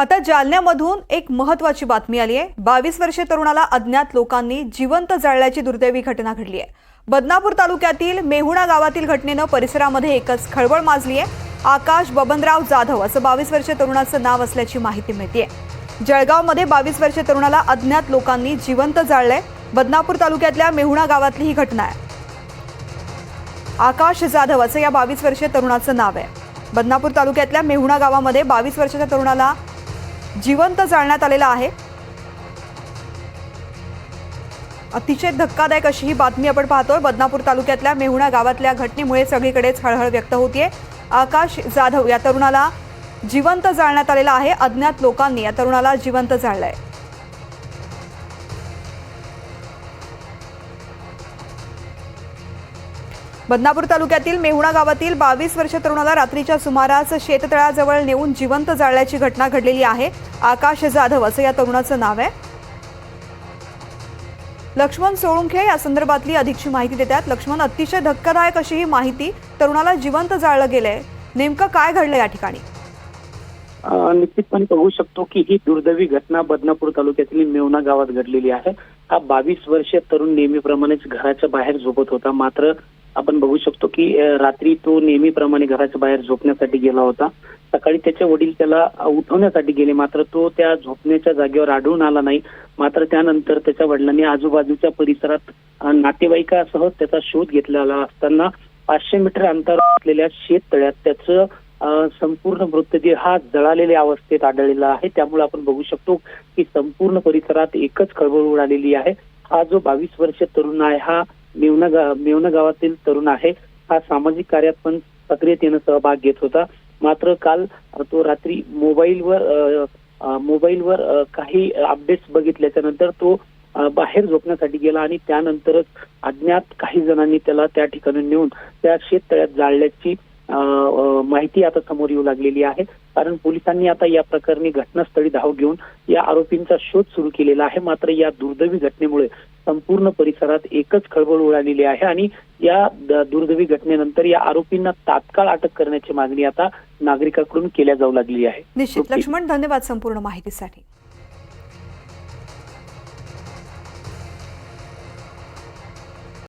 आता जालन्यामधून एक महत्वाची बातमी आली आहे. बावीस वर्षे तरुणाला अज्ञात लोकांनी जिवंत जाळल्याची दुर्दैवी घटना घडली आहे. बदनापूर तालुक्यातील मेहुणा गावातील घटनेनं परिसरामध्ये एकच खळबळ माजली आहे. आकाश बबनराव जाधव असं बावीस वर्षे तरुणाचं नाव असल्याची माहिती मिळते जळगावमध्ये बावीस वर्षे तरुणाला अज्ञात लोकांनी जिवंत जाळलंय. बदनापूर तालुक्यातल्या मेहुणा गावातली ही घटना आहे. आकाश जाधव असं या बावीस वर्षीय तरुणाचं नाव आहे. बदनापूर तालुक्यातल्या मेहुणा गावामध्ये बावीस वर्षाच्या तरुणाला जिवंत जाळण्यात आलेला आहे. अतिशय धक्कादायक अशी ही बातमी आपण पाहतोय. बदनापूर तालुक्यातल्या मेहुणा गावातल्या घटनेमुळे सगळीकडेच हळहळ व्यक्त होतीये. आकाश जाधव या तरुणाला जिवंत जाळण्यात आलेला आहे. अज्ञात लोकांनी या तरुणाला जिवंत जाळलंय. बदनापूर तालुक्यातील मेहुणा गावातील बावीस वर्ष तरुणाला रात्रीच्या सुमारास शेततळाजवळ नेऊन जिवंत जाळल्याची घटना घडलेली आहे. आकाश जाधव असं या तरुणाचं नाव आहे. लक्ष्मण सोळुंखे या संदर्भातली अधिकची माहिती देतात. लक्ष्मण अतिशय धक्कादायक अशी ही माहिती तरुणाला जिवंत जाळलं गेलंय. नेमकं काय घडलं या ठिकाणी? निश्चितपणे बघू शकतो की ही दुर्दैवी घटना बदनापूर तालुक्यातील मेवना गावात घडलेली आहे. हा बावीस वर्षीय तरुण नेहमीप्रमाणेच घराच्या बाहेर झोपत होता. मात्र आपण बघू शकतो की रात्री तो नेहमीप्रमाणे घराच्या बाहेर झोपण्यासाठी गेला होता. सकाळी त्याचे वडील त्याला उठवण्यासाठी गेले. मात्र तो त्या झोपण्याच्या जागेवर आढळून आला नाही. मात्र त्यानंतर त्याच्या वडिलांनी आजूबाजूच्या परिसरात नातेवाईकासह त्याचा शोध घेतलेला असताना पाचशे मीटर अंतरावर असलेल्या शेततळ्यात त्याचं संपूर्ण मृतदेह हा जळालेल्या अवस्थेत आढळलेला आहे. त्यामुळे आपण बघू शकतो की संपूर्ण परिसरात एकच खळबळ उडालेली आहे. हा जो बावीस वर्ष तरुण आहे हा मेवना गा मेवना गावातील तरुण आहे. हा सामाजिक कार्यात पण सक्रियतेनं सहभाग घेत होता. मात्र काल तो रात्री मोबाईलवर मोबाईलवर काही अपडेट्स बघितल्याच्या नंतर तो बाहेर झोपण्यासाठी गेला आणि त्यानंतरच अज्ञात काही जणांनी त्याला त्या ठिकाणी नेऊन त्या शेततळ्यात जाळल्याची माहिती आता समोर येऊ लागलेली आहे. कारण पोलिसांनी आता या प्रकरणी घटनास्थळी धाव घेऊन या आरोपींचा शोध सुरू केलेला आहे. मात्र या दुर्दैवी घटनेमुळे संपूर्ण परिसरात एकच खळबळ उडालेली आहे आणि या दुर्दैवी घटनेनंतर या आरोपींना तात्काळ अटक करण्याची मागणी आता नागरिकांकडून केल्या जाऊ लागली आहे. निश्चित. लक्ष्मण धन्यवाद संपूर्ण माहितीसाठी.